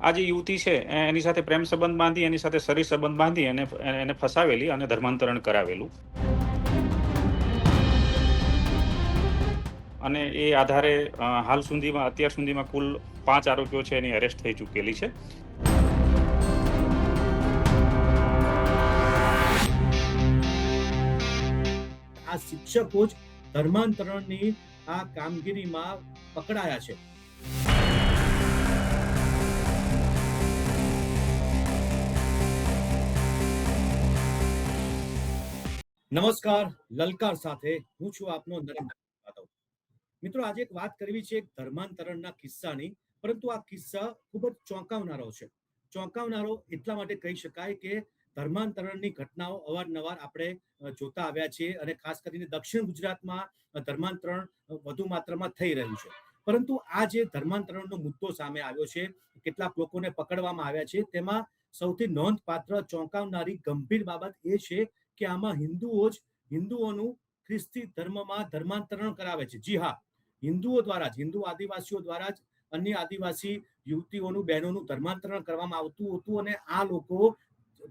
આ જે યુવતી છે એની સાથે પ્રેમ સંબંધ બાંધી, એની સાથે શરીર સંબંધ બાંધી, એને એને ફસાવેલી અને ધર્માંતરણ કરાવેલું. અને એ આધારે હાલ સુધીમાં, અત્યાર સુધીમાં કુલ પાંચ આરોપીઓ છે, એની અરેસ્ટ થઈ ચૂકેલી છે. આ શિક્ષકો જ ધર્માંતરણની આ કામગીરીમાં પકડાયા છે. નમસ્કાર, લલકાર સાથે હું છું આપનો નરેન્દ્ર યાદવ મિત્રો, આજે એક વાત કરવી છે એક ધર્માંતરણના કિસ્સાની, પરંતુ આ કિસ્સા ખૂબ જ ચોંકાવનારો છે. ચોંકાવનારો એટલા માટે કહી શકાય કે ધર્માંતરણની ઘટનાઓ અવારનવાર આપણે જોતા આવ્યા છીએ અને ખાસ કરીને દક્ષિણ ગુજરાતમાં ધર્માંતરણ વધુ માત્રામાં થઈ રહ્યું છે. પરંતુ આ જે ધર્માંતરણનો મુદ્દો સામે આવ્યો છે, કેટલાક લોકોને પકડવામાં આવ્યા છે, તેમાં સૌથી નોંધપાત્ર ચોંકાવનારી ગંભીર બાબત એ છે કે આમાં હિન્દુઓ જ હિન્દુઓનું ખ્રિસ્તી ધર્મમાં ધર્માંતરણ કરાવે છે. જી હા, હિન્દુઓ દ્વારા જ, હિન્દુ આદિવાસીઓ દ્વારા જ અન્ય આદિવાસી યુવતીઓનું, બહેનોનું ધર્માંતરણ કરવામાં આવતું હતું અને આ લોકો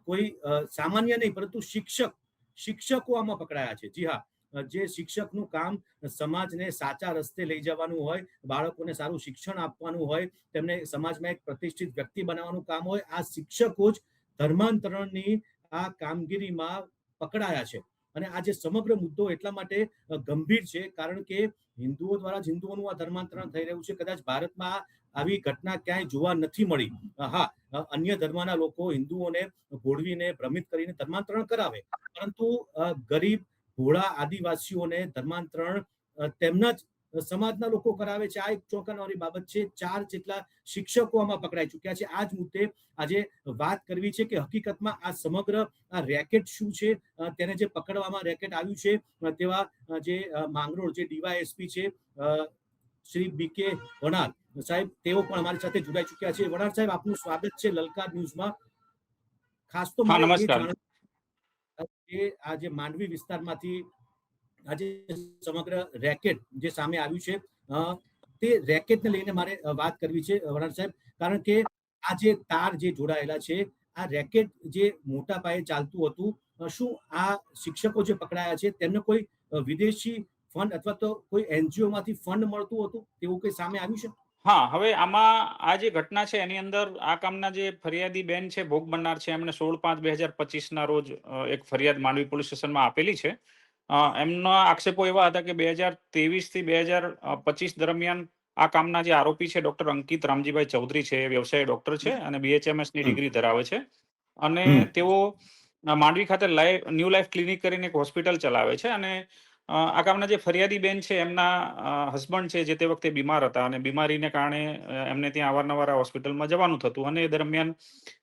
કોઈ સામાન્ય નહીં, પરંતુ શિક્ષક, શિક્ષકો આમાં પકડાયા છે. જી હા જે શિક્ષકનું કામ સમાજને સાચા રસ્તે લઈ જવાનું હોય, બાળકોને સારું શિક્ષણ આપવાનું હોય, તેમને સમાજમાં એક પ્રતિષ્ઠિત વ્યક્તિ બનાવવાનું કામ હોય, આ શિક્ષકો જ ધર્માંતરણની આ કામગીરીમાં પકડાયા છે. અને આ જે સમગ્ર મુદ્દો એટલા માટે ગંભીર છે, કારણ કે હિન્દુઓ દ્વારા જ હિન્દુઓનું આ ધર્માંતરણ થઈ રહ્યું છે. કદાચ ભારતમાં આવી ઘટના ક્યાંય જોવા નથી મળી. હા અન્ય ધર્મના લોકો હિન્દુઓને ભોળવીને, ભ્રમિત કરીને ધર્માંતરણ કરાવે. પરંતુ ગરીબ, ભોળા આદિવાસીઓને ધર્માંતરણ તેમના જ સમાજના લોકો કરાવે છે. આ એક ચોંકાવનારી બાબત છે. ચાર જેટલા શિક્ષકો આમાં પકડાઈ ચુક્યા છે. આ જ મુદ્દે આજે વાત કરવી છે કે હકીકતમાં આ સમગ્ર આ રેકેટ શું છે? તેને જે પકડવામાં રેકેટ આવ્યું છે તેવા જે માંગરોળ જે ડીવાયએસપી છે શ્રી બી કે વણાર સાહેબ તેઓ પણ અમારી સાથે જોડાઈ ચુક્યા છે. વણાર સાહેબ આપનું સ્વાગત છે લલકાર ન્યૂઝમાં. ખાસ તો નમસ્કાર. આ જે માંડવી વિસ્તારમાંથી આજે સમગ્ર રેકેટ જે સામે આવ્યું છે તે રેકેટને લઈને મારે વાત કરવી છે અ, સાહેબ. કારણ કે આ જે તાર જે જોડાયેલા છે આ રેકેટ જે મોટા પાયે ચાલતું હતું શું આ શિક્ષકો જે પકડાયા છે તેમને કોઈ વિદેશી ફંડ અથવા તો કોઈ એનજીઓ માંથી ફંડ મળતું હતું? તેવું કઈ સામે આવ્યું છે? હા હવે આમાં આ જે ઘટના છે એની અંદર આ કામના જે ફરિયાદી બેન છે ભોગ બનનાર છે એમને સોળ પાંચ બે હજાર પચીસના રોજ એક ફરિયાદ માંડવી પોલીસ સ્ટેશનમાં આપેલી છે. એમના આક્ષેપો એવા હતા કે બે હજાર ત્રેવીસથી બે હજાર પચીસ દરમિયાન આ કામના જે આરોપી છે ડોક્ટર અંકિત રામજીભાઈ ચૌધરી છે એ વ્યવસાય ડોક્ટર છે અને બીએચએમએસની ડિગ્રી ધરાવે છે. અને તેઓ માંડવી ખાતે લાઈફ ન્યૂ લાઈફ ક્લિનિક કરીને એક હોસ્પિટલ ચલાવે છે અને આ કામના જે ફરિયાદી બેન છે એમના હસબન્ડ છે જે તે વખતે બીમાર હતા અને બીમારીને કારણે એમને ત્યાં અવારનવાર હોસ્પિટલમાં જવાનું થતું. અને એ દરમિયાન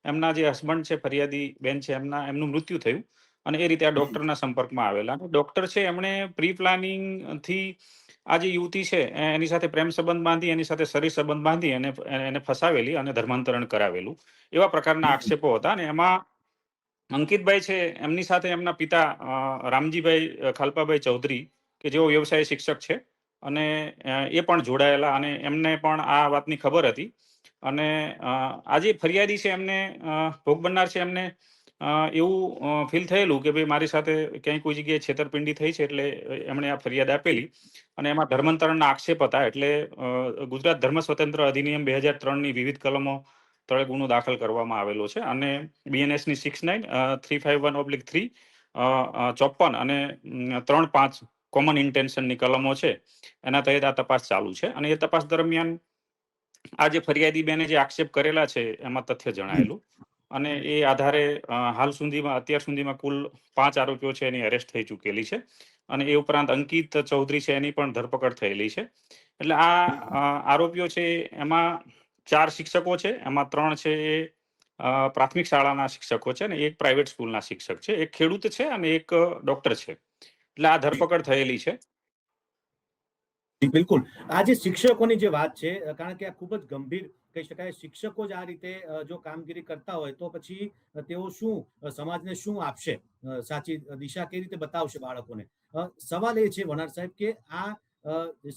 એમના જે હસબન્ડ છે ફરિયાદી બેન છે એમના એમનું મૃત્યુ થયું. અને એ રીતે આ ડોક્ટરના સંપર્કમાં આવેલા. અને ડોક્ટર છે એમણે પ્રી પ્લાનિંગથી આ જે યુવતી છે એની સાથે પ્રેમ સંબંધ બાંધી એની સાથે શરીર સંબંધ બાંધી એને એને ફસાવેલી અને ધર્માંતરણ કરાવેલું. એવા પ્રકારના આક્ષેપો હતા અને એમાં અંકિતભાઈ છે એમની સાથે એમના પિતા રામજીભાઈ ખાલપાભાઈ ચૌધરી કે જેઓ વ્યવસાય શિક્ષક છે અને એ પણ જોડાયેલા અને એમને પણ આ વાતની ખબર હતી. અને આ જે ફરિયાદી છે એમને ભોગ બનનાર છે એમને એવું ફીલ થયેલું કે ભાઈ મારી સાથે ક્યાંય કોઈ જગ્યાએ છેતરપિંડી થઈ છે એટલે એમણે આ ફરિયાદ આપેલી. અને એમાં ધર્માંતરણના આક્ષેપ હતા એટલે ગુજરાત ધર્મ સ્વતંત્ર અધિનિયમ બે હજાર ત્રણની વિવિધ કલમો તળે ગુનો દાખલ કરવામાં આવેલો છે અને બીએનએસની six nine three five one oblique three ચોપન અને ત્રણ પાંચ કોમન ઇન્ટેન્શનની કલમો છે. એના તહેત આ તપાસ ચાલુ છે અને એ તપાસ દરમિયાન આ જે ફરિયાદી બેને જે આક્ષેપ કરેલા છે એમાં તથ્ય જણાયેલું. અને એ આધારે હાલ સુધીમાં, અત્યાર સુધીમાં કુલ પાંચ આરોપીઓ છે એની અરેસ્ટ થઈ ચૂકેલી છે. અને એ ઉપરાંત અંકિત ચૌધરી છે એની પણ ધરપકડ થયેલી છે. એટલે આ આરોપીઓ છે એમાં ચાર શિક્ષકો છે. એમાં ત્રણ છે એ પ્રાથમિક શાળાના શિક્ષકો છે અને એક પ્રાઇવેટ સ્કૂલના શિક્ષક છે. એક ખેડૂત છે અને એક ડોક્ટર છે. એટલે આ ધરપકડ થયેલી છે. બિલકુલ. આ જે શિક્ષકોની જે વાત છે કારણ કે આ ખૂબ જ ગંભીર કહી શકાય, શિક્ષકો જ આ રીતે જો કામગીરી કરતા હોય, તો પછી તેઓ શું સમાજને શું આપશે? સાચી દિશા કઈ રીતે બતાવશે બાળકોને? સવાલ એ છે, વનાર સાહેબ, કે આ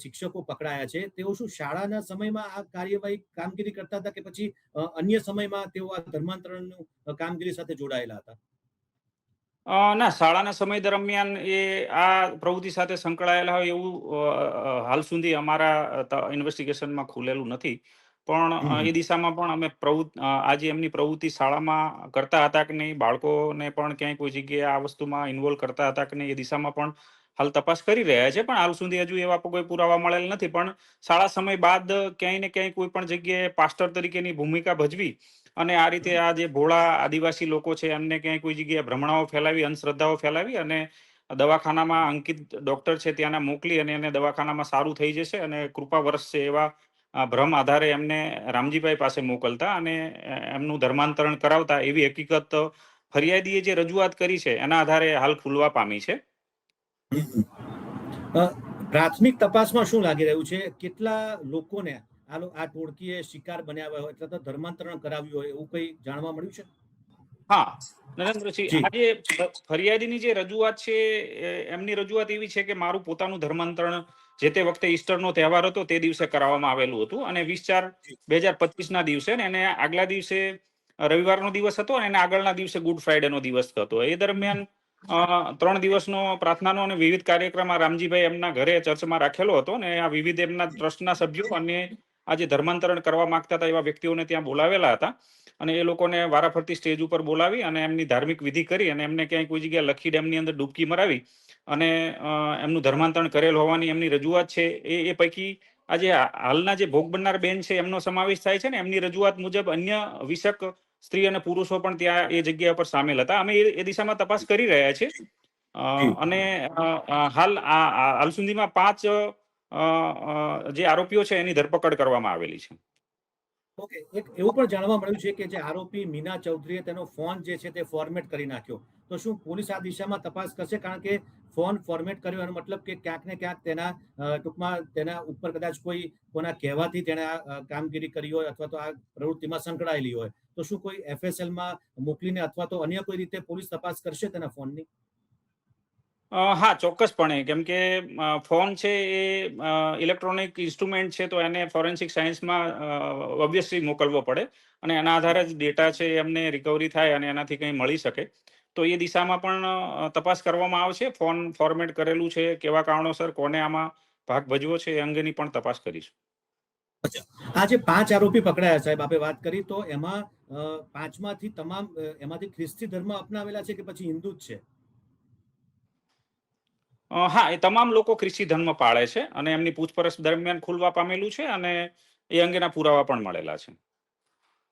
શિક્ષકો પકડાયા છે, તેઓ શું શાળાના સમયમાં આ કાર્યવાહી કામગીરી કરતા હતા કે પછી અન્ય સમયમાં તેઓ આ ધર્માંતરણનું કામગીરી સાથે જોડાયેલા હતા? ના, શાળાના સમય દરમિયાન એ આ પ્રવૃત્તિ સાથે સંકળાયેલા હોય એવું હાલ સુધી અમારા ઇન્વેસ્ટિગેશનમાં ખુલેલું નથી. પણ એ દિશામાં પણ અમે પ્રવૃત્તિ આજે એમની પ્રવૃત્તિ શાળામાં કરતા હતા કે નહીં બાળકોને પણ ક્યાંય કોઈ જગ્યાએ આ વસ્તુમાં ઇન્વોલ્વ કરતા હતા કે નહીં એ દિશામાં પણ હાલ તપાસ કરી રહ્યા છે. પણ હાલ સુધી હજુ એવા કોઈ પુરાવા મળેલ નથી. પણ શાળા સમય બાદ ક્યાંય ને ક્યાંય કોઈ પણ જગ્યાએ પાસ્ટર તરીકેની ભૂમિકા ભજવી અને આ રીતે આ જે ભોળા આદિવાસી લોકો છે એમને ક્યાંય કોઈ જગ્યાએ ભ્રમણાઓ ફેલાવી અંધશ્રદ્ધાઓ ફેલાવી અને દવાખાનામાં અંકિત ડોક્ટર છે ત્યાંના મોકલી અને એને દવાખાનામાં સારું થઈ જશે અને કૃપા વર્ષ છે એવા ભ્રમ આધારે એમને રામજીભાઈ પાસે મોકલતા અને એમનું ધર્માંતરણ કરાવતા એવી હકીકત ફરિયાદીએ જે રજૂઆત કરી છે એના આધારે હાલ ખુલવા પામી છે. પ્રાથમિક તપાસમાં શું લાગી રહ્યું છે? કેટલા લોકોને આ આ ટોળકીએ શિકાર બનાવ્યા હોય એટલે ધર્માંતરણ કરાવ્યું હોય એવું કઈ જાણવા મળ્યું છે? હા નરેન્દ્રસિંહ આજે ફરિયાદીની જે રજૂઆત છે એમની રજૂઆત એવી છે કે મારું પોતાનું ધર્માંતરણ જે તે વખતે ઈસ્ટરનો તહેવાર હતો તે દિવસે કરાવવામાં આવેલું હતું અને વીસ ચાર બે હજાર પચીસ ના દિવસે એને આગલા દિવસે રવિવારનો દિવસ હતો અને એના આગળના દિવસે ગુડ ફ્રાઈડે નો દિવસ હતો. એ દરમિયાન ત્રણ દિવસનો પ્રાર્થનાનો અને વિવિધ કાર્યક્રમ રામજીભાઈ એમના ઘરે ચર્ચમાં રાખેલો હતો અને આ વિવિધ એમના ટ્રસ્ટના સભ્યો અને આ જે ધર્માંતરણ કરવા માંગતા હતા એવા વ્યક્તિઓને ત્યાં બોલાવેલા હતા. અને એ લોકોને વારાફરતી સ્ટેજ ઉપર બોલાવી અને એમની ધાર્મિક વિધિ કરી અને એમને ક્યાંય કોઈ જગ્યાએ લખી ડેમની અંદર ડૂબકી મરાવી અને એમનું ધર્માંતરણ કરેલ હોવાની એમની રજૂઆત છે એ એ પૈકી આજે હાલના જે ભોગ બનનાર બેન છે એમનો સમાવેશ થાય છે ને એમની રજૂઆત મુજબ અન્ય વિષક સ્ત્રી અને પુરુષો પણ ત્યાં એ જગ્યા પર સામેલ હતા. અમે એ- દિશામાં તપાસ કરી રહ્યા છીએ. અને હાલ હાલ સુધીમાં પાંચ જે આરોપીઓ છે એની ધરપકડ કરવામાં આવેલી છે. ઓકે, એક એવું પણ જાણવા મળ્યું છે કે જે આરોપી મીના ચૌધરીએ તેનો ફોન જે છે તે ફોર્મેટ કરી નાખ્યો. તો શું પોલીસ આ દિશામાં તપાસ કરશે? કારણ કે ફોન ફોર્મેટ કર્યો એનો મતલબ કે ક્યાંક ને ક્યાંક તેના ટૂંકમાં તેના ઉપર કદાચ કોઈ, કોના કહેવાથી તેણે આ કામગીરી કરી હોય અથવા તો આ પ્રવૃત્તિમાં સંકળાયેલી હોય. તો શું કોઈ એફએસએલમાં મોકલીને અથવા તો અન્ય કોઈ રીતે પોલીસ તપાસ કરશે તેના ફોનની? હા, ચોક્કસપણે. કેમ કે ફોન છે એ ઇલેક્ટ્રોનિક ઇન્સ્ટ્રુમેન્ટ છે તો એને ફોરેન્સિક સાયન્સમાં ઓબ્વિયસલી મોકલવો પડે અને એના આધારે જ ડેટા છે એમને રિકવરી થાય અને એનાથી કંઈ મળી શકે. તો એ દિશામાં પણ તપાસ કરવામાં આવશે. ફોન ફોર્મેટ કરેલું છે, કેવા કારણોસર, કોને આમાં ભાગ ભજવો છે એ અંગેની પણ તપાસ કરીશું. આ જે પાંચ આરોપી પકડાયા સાહેબ, આપે વાત કરી તો એમાં પાંચમાંથી તમામ એમાંથી ખ્રિસ્તી ધર્મ અપનાવેલા છે કે પછી હિન્દુ જ છે? હા, એ તમામ લોકો ખ્રિસ્તી ધર્મ પાળે છે અને એમની પૂછપરછ દરમિયાન ખુલવા પામેલું છે અને એ અંગેના પુરાવા પણ મળેલા છે.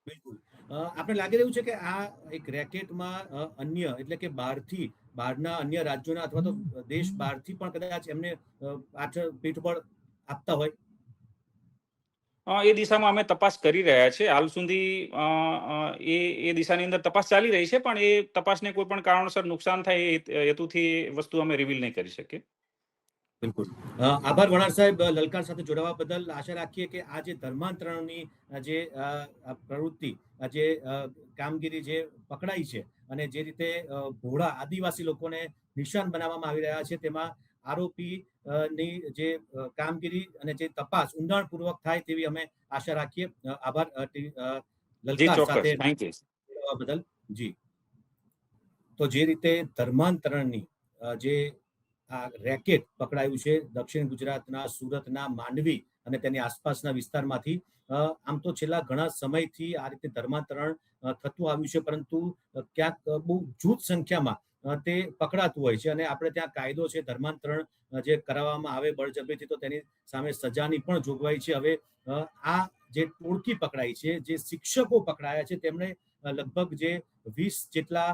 બિલકુલ. આપણે લાગી રહ્યું છે કે આ એક રેકેટમાં અન્ય એટલે કે બહારથી, બહારના અન્ય રાજ્યોના અથવા તો દેશ બહારથી પણ કદાચ એમને પાછળ પીઠ પર આપતા હોય? એ દિશામાં અમે તપાસ કરી રહ્યા છે. હાલ સુધી એ એ દિશાની અંદર તપાસ ચાલી રહી છે, પણ એ તપાસને કોઈ પણ કારણોસર નુકસાન થાય એ હેતુથી વસ્તુ અમે રિવીલ નહીં કરી શકીએ. બિલકુલ. આભાર વણાર સાહેબ લલકાર સાથે જોડાવા બદલ. આશા રાખીએ કે આ જે ધર્માંતરણની જે પ્રવૃત્તિ જે કામગીરી જે પકડાઈ છે અને જે રીતે ભોળા આદિવાસી લોકોને નિશાન બનાવવામાં આવી રહ્યા છે, તેમાં આરોપી અ, ની જે કામગીરી અને જે તપાસ ઊંડાણપૂર્વક થાય તેવી અમે આશા રાખીએ. આભાર લલકાર સાથે બદલ. જી. તો જે રીતે ધર્માંતરણની જે આ રેકેટ પકડાયું છે દક્ષિણ ગુજરાતના સુરતના માંડવી અને તેની આસપાસના વિસ્તારમાંથી આમ તો છેલ્લા ઘણા સમયથી આ રીતે ધર્માંતરણ થતું આવ્યું છે પરંતુ ક્યાંક બહુ જૂથ સંખ્યામાં તે પકડાતું હોય છે અને આપણે ત્યાં કાયદો છે, ધર્માંતરણ જે કરાવવામાં આવે બળજબરીથી, તો તેની સામે સજાની પણ જોગવાઈ છે. હવે આ જે ટોળકી પકડાઈ છે, જે શિક્ષકો પકડાયા છે, તેમણે લગભગ જે વીસ જેટલા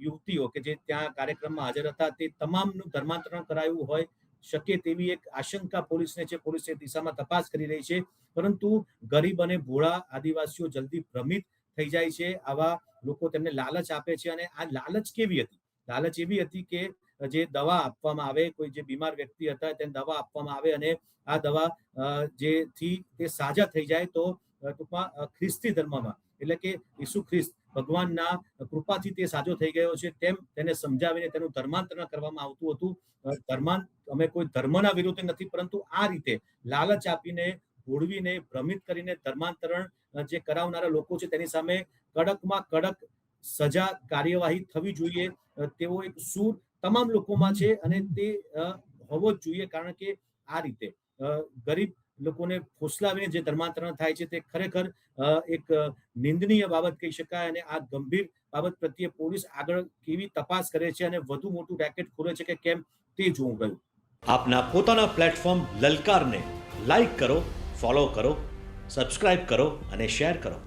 યુવતીઓ કે જે ત્યાં કાર્યક્રમમાં હાજર હતા, તે તમામનું ધર્માંતરણ કરાયું હોય શકે તેવી એક આશંકા પોલીસને છે. પોલીસ એ દિશામાં તપાસ કરી રહી છે. પરંતુ ગરીબ અને ભોળા આદિવાસીઓ જલ્દી ભ્રમિત થઈ જાય છે. આવા લોકો તેમને લાલચ આપે છે અને આ લાલચ કેવી હતી? લાલચ એવી હતી કે જે દવા આપવામાં આવે, કોઈ જે બીમાર વ્યક્તિ હતા તેને દવા આપવામાં આવે અને આ દવા જેથી તે સાજા થઈ જાય તો ટૂંકમાં ખ્રિસ્તી ધર્મમાં. એટલે કે ઈસુ ખ્રિસ્ત ભગવાનના કૃપાથી તે સાજો થઈ ગયો છે તેમ તેને સમજાવીને તેનું ધર્માંતરણ કરવામાં આવતું હતું. ધર્માંત અમે કોઈ ધર્મના વિરુદ્ધ નથી, પરંતુ આ રીતે લાલચ આપીને, ભોળવીને, ભ્રમિત કરીને ધર્માંતરણ જે કરાવનારા લોકો છે તેની સામે કડકમાં કડક સજા કાર્યવાહી થવી જોઈએ. તેવો એક સૂર તમામ લોકોમાં છે અને તે હોવો જ જોઈએ કારણ કે આ રીતે ગરીબ લોકોને ફોસલાવીને જે ધર્માંતરણ થાય છે તે ખરેખર એક નિંદનીય બાબત કહી શકાય અને આ ગંભીર બાબત પ્રત્યે પોલીસ આગળ કેવી તપાસ કરે છે અને વધુ મોટું રેકેટ ખોલે છે કે કેમ તે જોવું ગયું. આપના પોતાના પ્લેટફોર્મ લલકારને લાઈક કરો ફોલો કરો સબસ્ક્રાઇબ કરો અને શેર કરો.